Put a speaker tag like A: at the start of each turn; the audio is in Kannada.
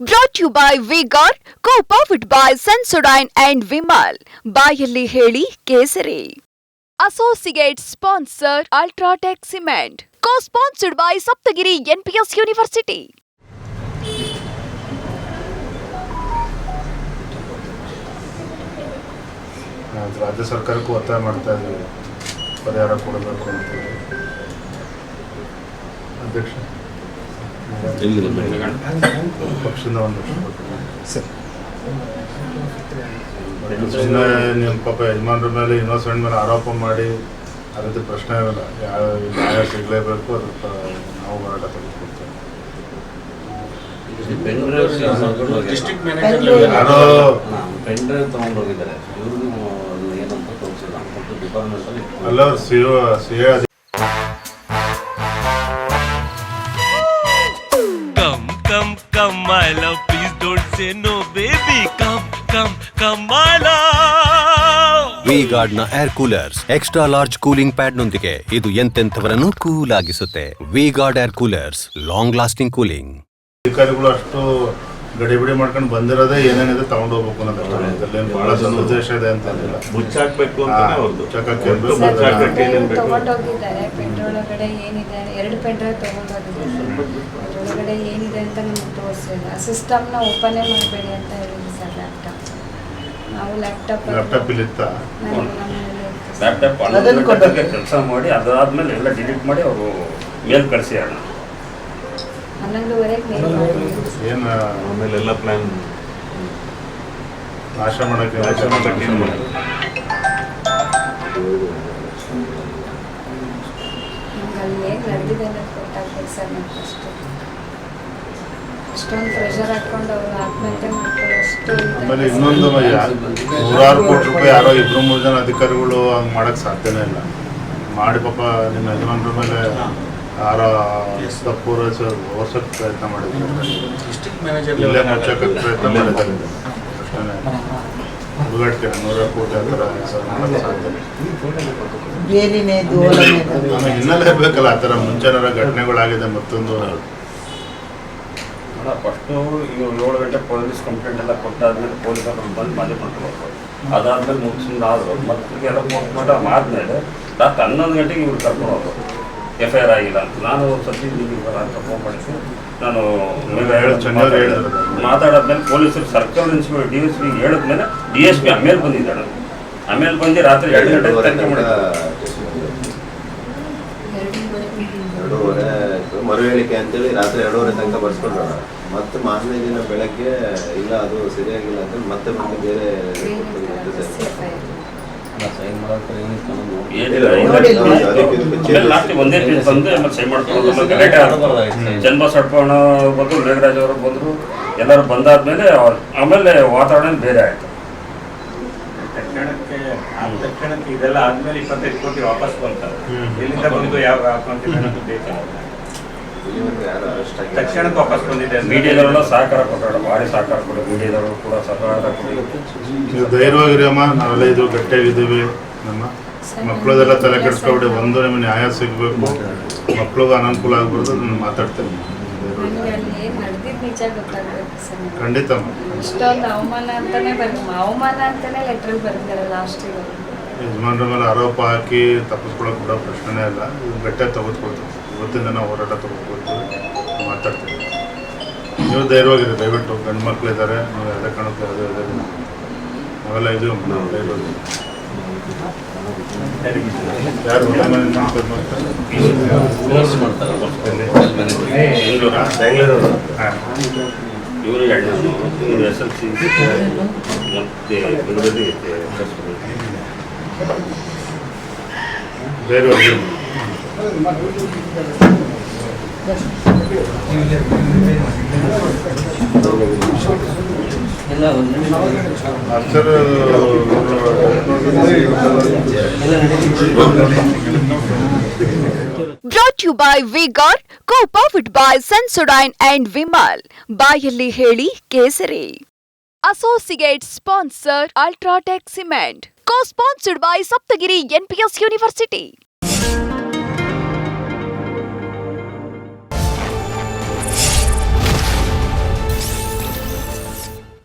A: Brought you by V Guard co powered by Sensodyne and Vimal ಬಾಯಲ್ಲಿ ಹೇಳಿ ಕೇಸರಿ. Associate sponsor UltraTech cement co sponsored by Saptagiri NPS university
B: ರಾಜ್ಯ ಸರ್ಕಾರಕ್ಕೂ ಒತ್ತಾಯ ಮಾಡ್ತಾ ಇದ್ದೀವಿ ಪರಿಹಾರ ಕೊಡಬೇಕು ಅಂತ ಅಧ್ಯಕ್ಷ. ಪಕ್ಷದಿಂದ ಸುಮ್ಮನೆ ನಿಮ್ಮ ಪಾಪ ಯಜಮಾನ್ರ ಮೇಲೆ ಇನ್ನೊಸೆಂಟ್ ಮೇಲೆ ಆರೋಪ ಮಾಡಿ ಆ ರೀತಿ ಪ್ರಶ್ನೆ ಇರಲ್ಲ ಯಾವ ನ್ಯಾಯ ಸಿಗಲೇಬೇಕು ಅದ್ರ ನಾವು ಹೋರಾಟ ತೆಗೆದುಕೊಡ್ತೇವೆ
C: ಅಲ್ಲ
B: ಸಿ ಪೆನ್
D: Come, come, my love. Please don't say no, baby. Come, come, come, my love.
E: ವಿ ಗಾರ್ಡ್ನ air coolers extra large cooling pad ನೊಂದಿಗೆ ಇದು ಎಂತೆಂಥವರನ್ನು cool ಆಗಿಸುತ್ತೆ V Guard air coolers long lasting cooling
B: ಅಧಿಕಾರಿಗಳು ಅಷ್ಟು ಗಡಿಬಿಡಿ ಮಾಡ್ಕೊಂಡು ಬಂದಿರೋದೇ ಏನೇನಿದೆ ತಗೊಂಡು ಹೋಗ್ಬೇಕು ಅನ್ನೋದು ಬಹಳ ಬಹಳ ಉದ್ದೇಶ ಇದೆ ಅಂತ.
F: ಮುಚ್ಚಾಕ್ಬೇಕು
B: ಹಾ,
F: ಅಂತಾನೆ ಅವ್ರದ್ದು
B: ಮುಚ್ಚಾಕಕ್ಕೆ ಏನ್ ಬೇಕು
F: ಒಟ್ಟು ಮುಚ್ಚಾಕಕ್ಕೆ
B: ಅದನ್ನ-
F: ಏನೇನ್ ಬೇಕು.
G: ತಗೊಂಡೋಗಿದ್ದಾರೆ. ಪೆಟ್ರೋಲ್ ಒಳಗಡೆ ಏನಿದೆ? ಎರಡು ಪೆಟ್ರೋಲ್ ತಗೊಂಡೋಗಿದ್ದಾರೆ. ಅದರೊಳಗಡೆ ಏನಿದೆ ಅಂತ ನಮ್ಗೆ ತೋರಿಸಿಲ್ಲ. ಸಿಸ್ಟಮ್ನ ಓಪನೇ ಮಾಡಬೇಡಿ ಅಂತ ಹೇಳಿದ್ರು ಸರ್ ಲ್ಯಾಪ್ಟಾಪ್ ನಾವು ಲ್ಯಾಪ್ಟಾಪ್
B: ಲ್ಯಾಪ್ಟಾಪ್ ಇಲ್ಲಿತ್ತ
C: ಲ್ಯಾಪ್ಟಾಪ್ ಕೆಲಸ ಮಾಡಿ ಅದಾದ್ಮೇಲೆ ಎಲ್ಲ ಡಿಲೀಟ್ ಮಾಡಿ ಅವರು ಮೇಲ್ ಕಳಿಸಿ
B: ಏನು
F: ಆಮೇಲೆ ಎಲ್ಲ ಪ್ಲಾನ್
B: ನಾಶ ಮಾಡಕ್ಕೆ
F: ನಾಶ ಮಾಡಕ್ಕೆ ಏನ್ ಮಾಡೋದು?
G: ಅಷ್ಟೊಂದು ಪ್ರೆಷರ್ ಅವರು ಆತ್ಮಹತ್ಯೆ
B: ಆಮೇಲೆ. ಇನ್ನೊಂದು ನೂರಾರು ಕೋಟಿ ರೂಪಾಯಿ ಯಾರೋ ಇಬ್ರು ಮೂರು ಜನ ಅಧಿಕಾರಿಗಳು ಹಂಗೆ ಮಾಡಕ್ ಸಾಧ್ಯನೇ ಇಲ್ಲ. ಮಾಡಿ ಪಾಪ ನಿಮ್ಮ ಯಜಮಾನ್ರ ಮೇಲೆ ಓರ್ಸಕ್ ಪ್ರಯತ್ನ ಮಾಡಿದ್ದಾರೆ
F: ಡಿಸ್ಟ್ರಿಕ್ಟ್ ಮ್ಯಾನೇಜರ್
B: ಇಲ್ಲೇ ಮುಚ್ಚಕ್ಕೆ ಪ್ರಯತ್ನ ಮಾಡಿದ್ದಾರೆ ಕೋಟಿ ಆ ಥರ ಸಾಧ್ಯ. ಹಿನ್ನೆಲೆ ಬೇಕಲ್ಲ ಆ ಥರ ಮುಂಚೆನಾರ ಘಟನೆಗಳಾಗಿದೆ ಮತ್ತೊಂದು
C: ಫಸ್ಟು ಏಳು ಗಂಟೆ ಪೊಲೀಸ್ ಕಂಪ್ಲೇಂಟ್ ಎಲ್ಲ ಕೊಟ್ಟಾದ್ಮೇಲೆ ಪೊಲೀಸ್ ಅವ್ರು ಬಂದು ಮನೆ ಮಾಡ್ಕೊಂಡು ಅದಾದ್ಮೇಲೆ ಮುಗಿಸಿದ್ರು ಮತ್ತೆ ಎಲ್ಲ ಪೋಸ್ಟ್ ಮಾರ್ಟಮ್ ಆದ್ಮೇಲೆ ರಾತ್ರಿ ಹನ್ನೊಂದು ಗಂಟೆಗೆ ಇವ್ರು ಕರ್ಕೊಂಡು ಹೋದ್ರು ಎಫ್ ಐ ಆರ್ ಆಗಿಲ್ಲ ಅಂತ. ನಾನು ಸತಿ ನೀವು ಬರ ಅಂತ ಫೋನ್ ಮಾಡಿಸಿ ನಾನು. ಮಾತಾಡಾದ್ಮೇಲೆ ಪೊಲೀಸರು circle inspector D S P ಹೇಳಿದ್ಮೇಲೆ ಡಿ ಎಸ್ ಪಿ ಆಮೇಲೆ ಬಂದಿದ್ದಾಳೆ. ಆಮೇಲೆ ಬಂದು ರಾತ್ರಿ ಎರಡು ಗಂಟೆ ತನಿಖೆ ಮಾಡಿದ್ದಾರೆ
G: ಎರಡೂವರೆ
H: ಎರಡೂವರೆ ಮರು ಹೇಳಿಕೆ ಅಂತೇಳಿ ರಾತ್ರಿ ಎರಡೂವರೆ ತನಕ ಬರ್ಸ್ಕೊಂಡ್ರ ಮತ್ತೆ ಮಾರನೇ ದಿನ ಬೆಳಗ್ಗೆ ಇಲ್ಲ ಅದು ಸರಿಯಾಗಿಲ್ಲ ಅಂತ ಮತ್ತೆ ಬಂದು ಬೇರೆ
C: ಒಂದೇ ದಿನ ಬಂದು ಆಮೇಲೆ ಸೈನ್ ಮಾಡ್ಕೊಂಡು ಆಮೇಲೆ ಗಲಾಟೆ ಆಯ್ತು. ಚನ್ನಬಸಪ್ಪಣ್ಣ ಬಂದು ಮೇಘರಾಜ್ ಅವರು ಬಂದರು ಎಲ್ಲರೂ ಬಂದಾದ್ಮೇಲೆ ಆಮೇಲೆ ವಾತಾವರಣ ಬೇರೆ ಆಯ್ತು.
F: ತಕ್ಷಣಕ್ಕೆ ಆ ತಕ್ಷಣಕ್ಕೆ ಇದೆಲ್ಲ ಆದ್ಮೇಲೆ ಇಪ್ಪತ್ತೈದು ಕೋಟಿ ವಾಪಸ್
B: ಬಂತ.
F: ಎಲ್ಲಿಂದ ಬಂದು ಯಾವ ಅಕೌಂಟ್ ಅನ್ನೋದು ಬೇಕಲ್ಲ
H: ಇಲ್ಲಿವರೆಗೂ ಯಾರು ಅರೆಸ್ಟ್ ಆಗಿಲ್ಲ.
F: ತಕ್ಷಣಕ್ಕೆ ವಾಪಸ್ ಬಂದಿದೆ
C: ಮೀಡಿಯಾದವರೆಲ್ಲ ಸಹಕಾರ ಕೊಟ್ಟಾಡ ಭಾರಿ ಸಹಕಾರ ಕೊಡಿ ಮೀಡಿಯಾದವರು ಕೂಡ ಸಹಕಾರ ಕೊಡಿ
B: ನೀವು ಧೈರ್ಯವಾಗಿರಿ ಅಮ್ಮ. ನಾವೆಲ್ಲ ಇದು ಗಟ್ಟಿಯಾಗಿದ್ದೀವಿ. ನಮ್ಮ ಮಕ್ಕಳದೆಲ್ಲ ತಲೆ ಕೆಡಿಸ್ಕೊಬಿಡಿ. ಒಂದು ನಿಮಗೆ ನ್ಯಾಯ ಸಿಗಬೇಕು. ಮಕ್ಳಿಗೆ ಅನಾನುಕೂಲ ಆಗ್ಬಾರ್ದು. ನಾನು ಮಾತಾಡ್ತೇನೆ. ಖಂಡಿತ.
G: ಇಷ್ಟೊಂದು ಅವಮಾನ ಅಂತಾನೆ ಬರ್ ಅವಮಾನ ಅಂತಾನೆ ಲೆಟ್ರಲ್ಲಿ ಬರ್ತಾರೆ ಲಾಸ್ಟಿಗೆ
B: ಯಜಮಾನ್ರ ಮೇಲೆ ಆರೋಪ ಹಾಕಿ ತಪ್ಪಿಸ್ಕೊಳಕ್ ಕೂಡ ಪ್ರಶ್ನೆನೇ ಇಲ್ಲ. ಇದು ಗಟ್ಟಿಯಾಗಿ ತೆಗೆದುಕೊಳ್ತೀವಿ. ಇವತ್ತಿಂದ ನಾವು ಹೋರಾಟ ತೆಗೆದುಕೊಳ್ತೀವಿ ಮಾತಾಡ್ತೀವಿ ನೀವು ಧೈರ್ಯವಾಗಿರಿ ದಯವಿಟ್ಟು ಗಂಡು ಮಕ್ಳಿದ್ದಾರೆ ನೀವು ಯಾವುದೇ ಕಾಣುತ್ತೆ ಯಾವುದೇ ಇರೋದಿಲ್ಲ ನಾವೆಲ್ಲ ಇದೀವಿ ಅಮ್ಮ, ನಾವು ಧೈರ್ಯವಾಗಿ ಯಾರು
C: ಬೆಂಗಳೂರು ಇವರು ಎರಡು ಇವರು ಎಸ್ ಎಲ್ ಸಿ ಮತ್ತೆ
B: ಧೈರ್ಯವಾಗಿರಿ. ಅಕ್ಷರ
A: brought you by V Guard co powered by Sensodyne and Vimal ಬಾಯಲ್ಲಿ ಹೇಳಿ ಕೇಸರಿ associate sponsor UltraTech cement co sponsored by Saptagiri NPS university